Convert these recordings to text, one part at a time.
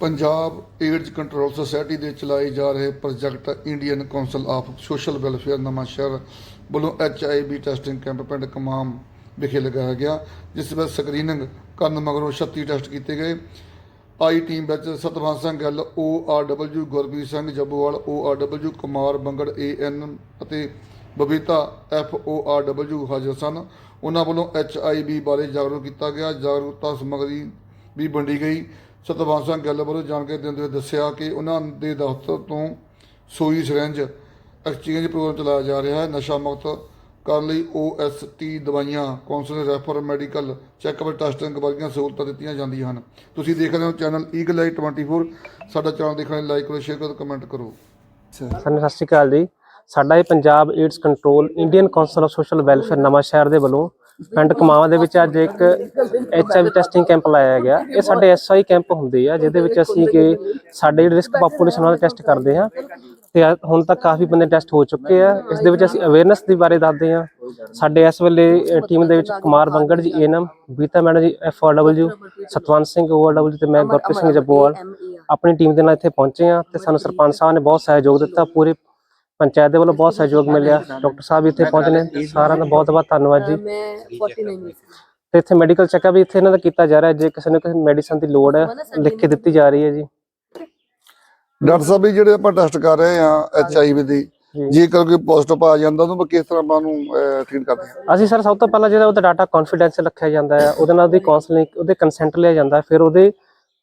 Punjab AIDS control society ਦੇ ਚਲਾਏ ਜਾ ਰਹੇ project Indian council of social welfare Nawanshahr ਵੱਲੋਂ ਐਚਆਈਵੀ ਟੈਸਟਿੰਗ ਕੈਂਪ ਪਿੰਡ ਕਮਾਮ ਵਿਖੇ ਲਗਾਇਆ ਗਿਆ, ਜਿਸ ਵਿੱਚ ਸਕਰੀਨਿੰਗ ਕਰਨ ਮਗਰੋਂ 36 ਟੈਸਟ ਕੀਤੇ ਗਏ। ਆਈ ਟੀਮ ਵਿੱਚ Satwant Singh Gill W Gurbir Singh Jabbowal, O R W Kumar Bangar, A AN ਅਤੇ Babita F O R W ਹਾਜ਼ਰ ਸਨ। ਉਹਨਾਂ ਵੱਲੋਂ ਐੱਚ ਆਈ ਬੀ ਬਾਰੇ ਜਾਗਰੂਕ ਕੀਤਾ ਗਿਆ। ਜਾਗਰੂਕਤਾ ਸਮੱਗਰੀ ਵੀ ਵੰਡੀ ਗਈ। ਸਤਵੰਤ ਸਿੰਘ ਗਿੱਲ ਵੱਲੋਂ ਜਾਣਕਾਰੀ ਦਿੰਦੇ ਹੋਏ ਦੱਸਿਆ ਕਿ ਉਹਨਾਂ ਦੇ ਦਫ਼ਤਰ ਤੋਂ ਸੋਈ ਸਿਰੰਜ ਐਕਸਚੇਂਜ ਪ੍ਰੋਗਰਾਮ ਚਲਾਇਆ ਜਾ ਰਿਹਾ ਹੈ। ਨਸ਼ਾ ਮੁਕਤ ਕਰਨ ਲਈ OST ਦਵਾਈਆਂ counsel refer, medical checkup testing ਵਰਗੀਆਂ ਸਹੂਲਤਾਂ ਦਿੱਤੀਆਂ ਜਾਂਦੀਆਂ ਹਨ। ਤੁਸੀਂ ਦੇਖ ਰਹੇ ਹੋ ਚੈਨਲ ਈਗਲ ਆਈ 24 ਸਾਡਾ ਚੈਨਲ ਦੇਖਣ ਲਈ ਲਾਈਕ ਕਰੋ, ਸ਼ੇਅਰ ਕਰੋ ਕਮੈਂਟ ਕਰੋ। ਸਾਨੂੰ ਸਤਿ ਸ਼੍ਰੀ ਅਕਾਲ ਜੀ। ਸਾਡਾ ਇਹ Punjab AIDS control Indian council of social welfare Nawanshahr ਦੇ ਵੱਲੋਂ ਪਿੰਡ ਕਮਾਵਾਂ ਦੇ ਵਿੱਚ ਅੱਜ ਇੱਕ ਐਚਆਈਵੀ ਟੈਸਟਿੰਗ ਕੈਂਪ ਲਾਇਆ ਗਿਆ। ਇਹ ਸਾਡੇ ਐਸਆਈ ਕੈਂਪ ਹੁੰਦੇ ਆ, ਜਿਹਦੇ ਵਿੱਚ ਅਸੀਂ ਕਿ ਸਾਡੇ ਰਿਸਕ ਪਾਪੂਲੇਸ਼ਨ ਨਾਲ ਟੈਸਟ ਕਰਦੇ ਹਾਂ। ਤੇ ਹੁਣ ਤੱਕ ਕਾਫੀ ਬੰਦੇ ਟੈਸਟ ਹੋ ਚੁੱਕੇ ਆ। ਇਸ ਦੇ ਵਿੱਚ ਅਸੀਂ ਅਵੇਅਰਨੈਸ ਦੇ ਬਾਰੇ ਦੱਸਦੇ ਹਾਂ। ਸਾਡੇ ਇਸ ਵੇਲੇ ਟੀਮ ਦੇ ਵਿੱਚ ਕੁਮਾਰ ਬੰਗੜ ਜੀ ਏਐਨਐਮ ਬੀਤਾ ਮੈਡਮ ਜੀ ਐਫਆਰਡਬਲਯੂ ਸਤਵੰਤ ਸਿੰਘ ਓਆਰਡਬਲਯੂ ਤੇ ਮੈਂ ਗੁਰਪ੍ਰੀਤ ਸਿੰਘ ਜੱਬੋਵਾਲ। ਆਪਣੀ ਟੀਮ ਦੇ ਨਾਲ ਇੱਥੇ ਪਹੁੰਚੇ ਆ ਤੇ ਸਾਨੂੰ ਸਰਪੰਚ ਸਾਹਿਬ ਨੇ ਬਹੁਤ ਸਹਿਯੋਗ ਦਿੱਤਾ। ਪੂਰੇ ਪੰਚਾਇਤ ਦੇ ਵੱਲੋਂ ਬਹੁਤ ਸਹਿਯੋਗ ਮਿਲਿਆ। ਡਾਕਟਰ ਸਾਹਿਬ ਵੀ ਇੱਥੇ ਪਹੁੰਚੇ ਨੇ। ਸਾਰਿਆਂ ਦਾ ਬਹੁਤ ਬਹੁਤ ਧੰਨਵਾਦ ਜੀ। ਮੈਂ 49 ਵਿੱਚ ਤੇ ਇੱਥੇ ਮੈਡੀਕਲ ਚੈੱਕਅਪ ਵੀ ਇੱਥੇ ਇਹਨਾਂ ਦਾ ਕੀਤਾ ਜਾ ਰਿਹਾ। ਜੇ ਕਿਸੇ ਨੂੰ ਕਿਸੇ ਮੈਡੀਸਨ ਦੀ ਲੋੜ ਹੈ ਲਿਖ ਕੇ ਦਿੱਤੀ ਜਾ ਰਹੀ ਹੈ ਜੀ। ਡਾਕਟਰ ਸਾਹਿਬ ਵੀ ਜਿਹੜੇ ਆਪਾਂ ਟੈਸਟ ਕਰ ਰਹੇ ਆ ਐਚਆਈਵੀ ਦੀ ਜੇਕਰ ਕੋਈ ਪੋਜ਼ਿਟਿਵ ਆ ਜਾਂਦਾ ਉਹਨੂੰ ਆਪਾਂ ਕਿਸ ਤਰ੍ਹਾਂ ਆਪਾਂ ਨੂੰ ਟ੍ਰੀਟ ਕਰਦੇ ਹਾਂ? ਅਸੀਂ ਸਰ ਸਭ ਤੋਂ ਪਹਿਲਾਂ ਜਿਹੜਾ ਉਹਦਾ ਡਾਟਾ ਕੌਨਫੀਡੈਂਸ਼ੀਅਲ ਰੱਖਿਆ ਜਾਂਦਾ ਹੈ ਉਹਦੇ ਨਾਲ ਉਹਦੀ ਕਾਉਂਸਲਿੰਗ ਉਹਦੇ ਕੰਸੈਂਟ ਲਿਆ ਜਾਂਦਾ ਫਿਰ ਉਹਦੇ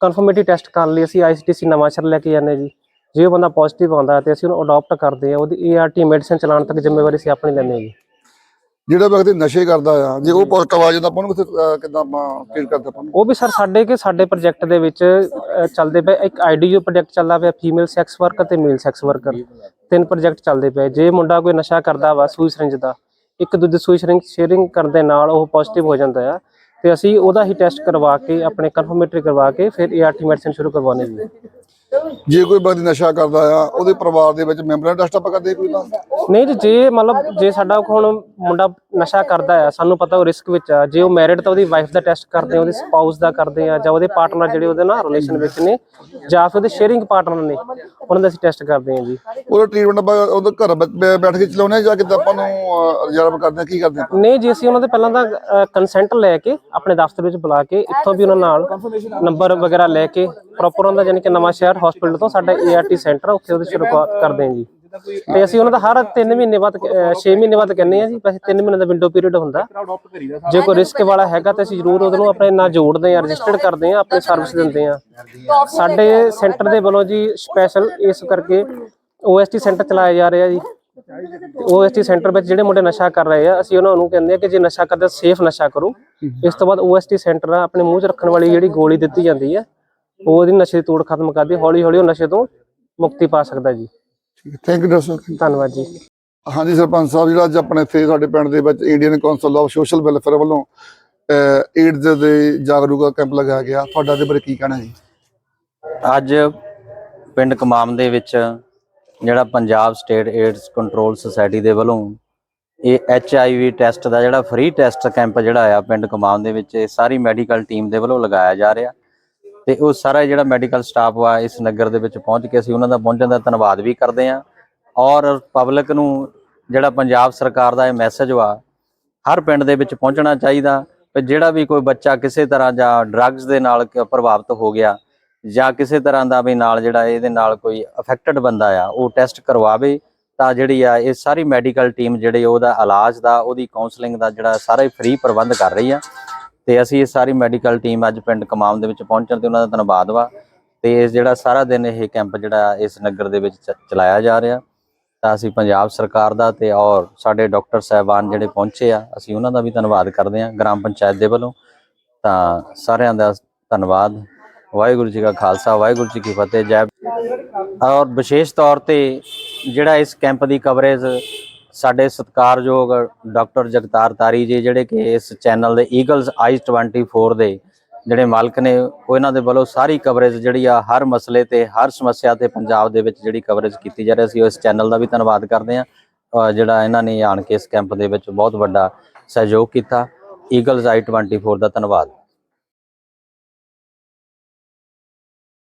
ਕਨਫਰਮੇਟਰੀ ਟੈਸਟ ਕਰਨ ਲਈ ਅਸੀਂ ਆਈਸੀਟੀਸੀ ਨਵਾਂਸ਼ਹਿਰ ਲੈ ਕੇ ਜਾਂਦੇ ਜੀ। ਜੇ ਉਹ ਬੰਦਾ ਪੋਜ਼ਿਟਿਵ ਆਉਂਦਾ ਤੇ ਅਸੀਂ ਉਹਨੂੰ ਅਡਾਪਟ ਕਰਦੇ ਹਾਂ ਉਹਦੀ ਏਆਰਟੀ ਮੈਡੀਸਿਨ ਚਲਾਉਣ ਤੱਕ ਜ਼ਿੰਮੇਵਾਰੀ ਅਸੀਂ ਆਪਣੀ ਲੈਂਦੇ ਹਾਂ ਜੀ। ਜਿਹੜਾ ਵਿਅਕਤੀ ਨਸ਼ੇ ਕਰਦਾ ਆ ਜੇ ਉਹ ਪੋਜ਼ਿਟਿਵ ਆ ਜਾਂਦਾ ਆਪਾਂ ਨੂੰ ਕਿੱਥੇ ਕਿੱਦਾਂ ਟ੍ਰੀਟ ਕਰਦੇ ਆਪਾਂ ਉਹ ਵੀ ਸਰ ਸਾਡੇ ਕੇ ਸਾਡੇ ਪ੍ਰੋਜੈਕਟ ਦੇ ਵਿੱਚ ਚੱਲਦੇ ਪਏ ਇੱਕ ਆਈਡੀਯੂ ਪ੍ਰੋਜੈਕਟ ਚੱਲਦਾ ਪਿਆ ਫੀਮੇਲ ਸੈਕਸ ਵਰਕਰ ਤੇ ਮੇਲ ਸੈਕਸ ਵਰਕਰ ਤਿੰਨ ਪ੍ਰੋਜੈਕਟ ਚੱਲਦੇ ਪਏ। ਜੇ ਮੁੰਡਾ ਕੋਈ ਨਸ਼ਾ ਕਰਦਾ ਵਾ ਸੂਈ ਸਿਰਿੰਜ ਦਾ ਇੱਕ ਦੂਜੇ ਸੂਈ ਸਿਰਿੰਜ ਸ਼ੇਅਰਿੰਗ ਕਰਨ ਦੇ ਨਾਲ ਉਹ ਪੋਜ਼ਿਟਿਵ ਹੋ ਜਾਂਦਾ ਆ। ਤੇ ਅਸੀਂ ਉਹਦਾ ਹੀ ਟੈਸਟ ਕਰਵਾ ਕੇ ਆਪਣੇ ਕਨਫਰਮੇਟਰੀ ਕਰਵਾ ਕੇ ਫਿਰ ਏਆਰਟੀ ਮੈਡੀਸਿਨ ਸ਼ੁਰੂ ਕਰਵਾਉਣੀ ਜੀ। ਜੇ ਕੋਈ ਵਿਅਕਤੀ ਨਸ਼ਾ ਕਰਦਾ ਆ ਉਹਦੇ ਪਰਿਵਾਰ ਦੇ ਵਿੱਚ ਮੈਂਬਰਾਂ ਦਾ ਟੈਸਟ ਆਪਾਂ ਕਰਦੇ ਕੋਈ ਤਾਂ? ਨਹੀਂ ਜੀ ਜੇ ਮਤਲਬ ਜੇ ਸਾਡਾ ਹੁਣ ਮੁੰਡਾ ਨਸ਼ਾ ਕਰਦਾ ਆ ਸਾਨੂੰ ਪਤਾ ਉਹ ਰਿਸਕ ਵਿੱਚ ਆ। ਜੇ ਉਹ ਮੈਰਿਡ ਤਾਂ ਉਹਦੀ ਵਾਈਫ ਦਾ ਟੈਸਟ ਕਰਦੇ ਆ ਉਹਦੇ ਸਪਾਊਸ ਦਾ ਕਰਦੇ ਆ ਜਾਂ ਉਹਦੇ ਪਾਰਟਨਰ ਜਿਹੜੇ ਉਹਦੇ ਨਾਲ ਰਿਲੇਸ਼ਨ ਵਿੱਚ ਨੇ ਜਾਂ ਫਿਰ ਉਹਦੇ ਸ਼ੇਅਰਿੰਗ ਪਾਰਟਨਰ ਨੇ ਉਹਨਾਂ ਦਾ ਅਸੀਂ ਟੈਸਟ ਕਰਦੇ ਆ ਜੀ। ਉਹਦਾ ਟ੍ਰੀਟਮੈਂਟ ਆਪਾਂ ਉਹਦੇ ਘਰ ਬੈ- ਬੈਠ ਕੇ ਚਲਾਉਣੇ ਆ ਜਾਂ ਕਿੱਦਾਂ ਆਪਾਂ ਨੂੰ ਰਿਜ਼ਰਵ ਕਰਦੇ ਆ ਕੀ ਕਰਦੇ ਆ? ਨਹੀਂ ਜੀ ਅਸੀਂ ਉਹਨਾਂ ਦੇ ਪਹਿਲਾਂ ਤਾਂ ਕੰਸੈਂਟ ਲੈ ਕੇ ਆਪਣੇ ਦਫ਼ਤਰ ਵਿੱਚ ਬੁਲਾ ਕੇ ਇੱਥੋਂ ਵੀ ਉਹਨਾਂ ਨਾਲ ਨੰਬਰ ਵਗੈਰਾ ਲੈ ਕੇ ਪ੍ਰੋਪਰ ਉਹਨਾਂ ਦਾ ਯਾਨੀ ਕਿ ਨਵਾਂ ਸ਼ਹਿਰ ਹਸਪੀਟਲ ਤੋਂ ਸਾਡਾ ਏਆਰਟੀ ਸੈਂਟਰ ਉੱਥੇ ਉਹਦੀ ਸ਼ੁਰੂਆਤ ਕਰਦੇ ਹਾਂ ਜੀ। ਤੇ ਅਸੀਂ ਉਹਨਾਂ ਦਾ ਹਰ 3 ਮਹੀਨੇ ਬਾਅਦ 6 ਮਹੀਨੇ ਬਾਅਦ ਕਹਿੰਦੇ ਆ ਜੀ ਵੈਸੇ 3 ਮਹੀਨੇ ਦਾ ਵਿੰਡੋ ਪੀਰੀਅਡ ਹੁੰਦਾ। ਜੇ ਕੋਈ ਰਿਸਕ ਵਾਲਾ ਹੈਗਾ ਤਾਂ ਅਸੀਂ ਜ਼ਰੂਰ ਉਹਨੂੰ ਆਪਣੇ ਨਾਲ ਜੋੜਦੇ ਆ ਰਜਿਸਟਰਡ ਕਰਦੇ ਆ ਆਪਣੀ ਸਰਵਿਸ ਦਿੰਦੇ ਆ ਸਾਡੇ ਸੈਂਟਰ ਦੇ ਵੱਲੋਂ ਜੀ ਸਪੈਸ਼ਲ ਇਸ ਕਰਕੇ ਓਐਸਟੀ ਸੈਂਟਰ ਚਲਾਇਆ ਜਾ ਰਿਹਾ ਜੀ। ਓਐਸਟੀ ਸੈਂਟਰ ਵਿੱਚ ਜਿਹੜੇ ਮੁੰਡੇ ਨਸ਼ਾ ਕਰ ਰਹੇ ਆ, ਅਸੀਂ ਉਹਨਾਂ ਨੂੰ ਕਹਿੰਦੇ ਆ ਕਿ ਜੇ ਨਸ਼ਾ ਕਰਦੇ ਸੇਫ ਨਸ਼ਾ ਕਰੋ। ਇਸ ਤੋਂ ਬਾਅਦ ਓਐਸਟੀ ਸੈਂਟਰ ਆ ਆਪਣੇ ਮੂੰਹ 'ਚ ਰੱਖਣ ਵਾਲੀ ਜਿਹੜੀ ਗੋਲੀ ਦਿੱਤੀ ਜਾਂਦੀ ਹੈ ਉਹ ਉਹਦੀ ਨਸ਼ੇ ਦੀ ਤੋੜ ਖਤਮ ਕਰਦੀ ਹੌਲੀ ਹੌਲੀ ਉਹ ਨਸ਼ੇ ਤੋਂ ਮੁਕਤੀ ਪਾ ਸਕਦਾ ਜੀ। ਥੈਂਕ ਯੂ ਡਾਕਟਰ ਧੰਨਵਾਦ ਜੀ। ਹਾਂਜੀ ਸਰਪੰਚ ਸਾਹਿਬ ਜਿਹੜਾ ਅੱਜ ਆਪਣੇ ਇੱਥੇ ਸਾਡੇ ਪਿੰਡ ਦੇ ਵਿੱਚ Indian council of social welfare ਵੱਲੋਂ ਏਡਜ਼ ਦੇ ਜਾਗਰੂਕਤਾ ਕੈਂਪ ਲਗਾਇਆ ਗਿਆ ਤੁਹਾਡਾ ਦੇ ਬਾਰੇ ਕੀ ਕਹਿਣਾ ਜੀ? ਅੱਜ ਪਿੰਡ ਕਮਾਮ ਦੇ ਵਿੱਚ ਜਿਹੜਾ Punjab state AIDS control society ਦੇ ਵੱਲੋਂ ਇਹ ਐਚ ਆਈ ਵੀ ਟੈਸਟ ਦਾ ਜਿਹੜਾ ਫ੍ਰੀ ਟੈਸਟ ਕੈਂਪ ਜਿਹੜਾ ਆ ਪਿੰਡ ਕਮਾਮ ਦੇ ਵਿੱਚ ਇਹ ਸਾਰੀ ਮੈਡੀਕਲ ਟੀਮ ਦੇ ਵੱਲੋਂ ਲਗਾਇਆ ਜਾ ਰਿਹਾ। ਤੇ ਉਹ ਸਾਰਾ ਜਿਹੜਾ ਮੈਡੀਕਲ ਸਟਾਫ ਆ ਇਸ ਨਗਰ ਦੇ ਵਿੱਚ ਪਹੁੰਚ ਕੇ ਅਸੀਂ ਉਹਨਾਂ ਦਾ ਪਹੁੰਚਣ ਦਾ ਧੰਨਵਾਦ ਵੀ ਕਰਦੇ ਹਾਂ। ਔਰ ਪਬਲਿਕ ਨੂੰ ਜਿਹੜਾ ਪੰਜਾਬ ਸਰਕਾਰ ਦਾ ਇਹ ਮੈਸੇਜ ਵਾ, ਹਰ ਪਿੰਡ ਦੇ ਵਿੱਚ ਪਹੁੰਚਣਾ ਚਾਹੀਦਾ। ਕਿ ਜਿਹੜਾ ਵੀ ਕੋਈ ਬੱਚਾ ਕਿਸੇ ਤਰ੍ਹਾਂ ਜਾਂ ਡਰੱਗਸ ਦੇ ਨਾਲ ਪ੍ਰਭਾਵਿਤ ਹੋ ਗਿਆ ਜਾਂ ਕਿਸੇ ਤਰ੍ਹਾਂ ਦਾ ਵੀ ਨਾਲ ਜਿਹੜਾ ਇਹਦੇ ਨਾਲ ਕੋਈ ਅਫੈਕਟਡ ਬੰਦਾ ਆ, ਉਹ ਟੈਸਟ ਕਰਵਾਵੇ, ਤਾਂ ਜਿਹੜੀ ਆ ਇਹ ਸਾਰੀ ਮੈਡੀਕਲ ਟੀਮ ਜਿਹੜੀ ਉਹਦਾ ਇਲਾਜ ਦਾ, ਉਹਦੀ ਕਾਉਂਸਲਿੰਗ ਦਾ ਜਿਹੜਾ ਸਾਰਾ ਹੀ ਫ੍ਰੀ ਪ੍ਰਬੰਧ ਕਰ ਰਹੀ ਆ। ਤੇ ਅਸੀਂ ਇਹ ਸਾਰੀ ਮੈਡੀਕਲ ਟੀਮ ਅੱਜ ਪਿੰਡ ਕਮਾਮ ਦੇ ਵਿੱਚ ਪਹੁੰਚਣ ਤੇ ਉਹਨਾਂ ਦਾ ਧੰਨਵਾਦ ਵਾ। ਤੇ ਇਸ ਜਿਹੜਾ ਸਾਰਾ ਦਿਨ ਇਹ ਕੈਂਪ ਜਿਹੜਾ ਇਸ ਨਗਰ ਦੇ ਵਿੱਚ ਚਲਾਇਆ ਜਾ ਰਿਹਾ, ਤਾਂ ਅਸੀਂ ਪੰਜਾਬ ਸਰਕਾਰ ਦਾ ਤੇ ਔਰ ਸਾਡੇ ਡਾਕਟਰ ਸਾਹਿਬਾਨ ਜਿਹੜੇ ਪਹੁੰਚੇ ਆ, ਅਸੀਂ ਉਹਨਾਂ ਦਾ ਵੀ ਧੰਨਵਾਦ ਕਰਦੇ ਹਾਂ ਗ੍ਰਾਮ ਪੰਚਾਇਤ ਦੇ ਵੱਲੋਂ। ਤਾਂ ਸਾਰਿਆਂ ਦਾ ਧੰਨਵਾਦ। ਵਾਹਿਗੁਰੂ ਜੀ ਕਾ ਖਾਲਸਾ, ਵਾਹਿਗੁਰੂ ਜੀ ਕੀ ਫਤਿਹ, ਜੈ ਔਰ ਵਿਸ਼ੇਸ਼ ਤੌਰ ਤੇ ਜਿਹੜਾ ਇਸ ਕੈਂਪ ਦੀ ਕਵਰੇਜ ਸਾਡੇ ਸਤਿਕਾਰਯੋਗ ਡਾਕਟਰ ਜਗਤਾਰ ਤਾਰੀ ਜੀ, ਜਿਹੜੇ ਕਿ ਇਸ ਚੈਨਲ ਦੇ ਈਗਲਸ ਆਈਜ਼ 24 ਦੇ ਜਿਹੜੇ ਮਾਲਕ ਨੇ, ਉਹ ਇਹਨਾਂ ਦੇ ਵੱਲੋਂ ਸਾਰੀ ਕਵਰੇਜ ਜਿਹੜੀ ਆ, ਹਰ ਮਸਲੇ ਤੇ, ਹਰ ਸਮੱਸਿਆ ਤੇ ਪੰਜਾਬ ਦੇ ਵਿੱਚ ਜਿਹੜੀ ਕਵਰੇਜ ਕੀਤੀ ਜਾ ਰਹੀ ਅਸੀਂ ਇਸ ਚੈਨਲ ਦਾ ਵੀ ਧੰਨਵਾਦ ਕਰਦੇ ਆ ਜਿਹੜਾ ਇਹਨਾਂ ਨੇ ਆਣ ਕੇ ਇਸ ਕੈਂਪ ਦੇ ਵਿੱਚ ਬਹੁਤ ਵੱਡਾ ਸਹਿਯੋਗ ਕੀਤਾ। ਈਗਲਸ ਆਈ 24 ਦਾ ਧੰਨਵਾਦ।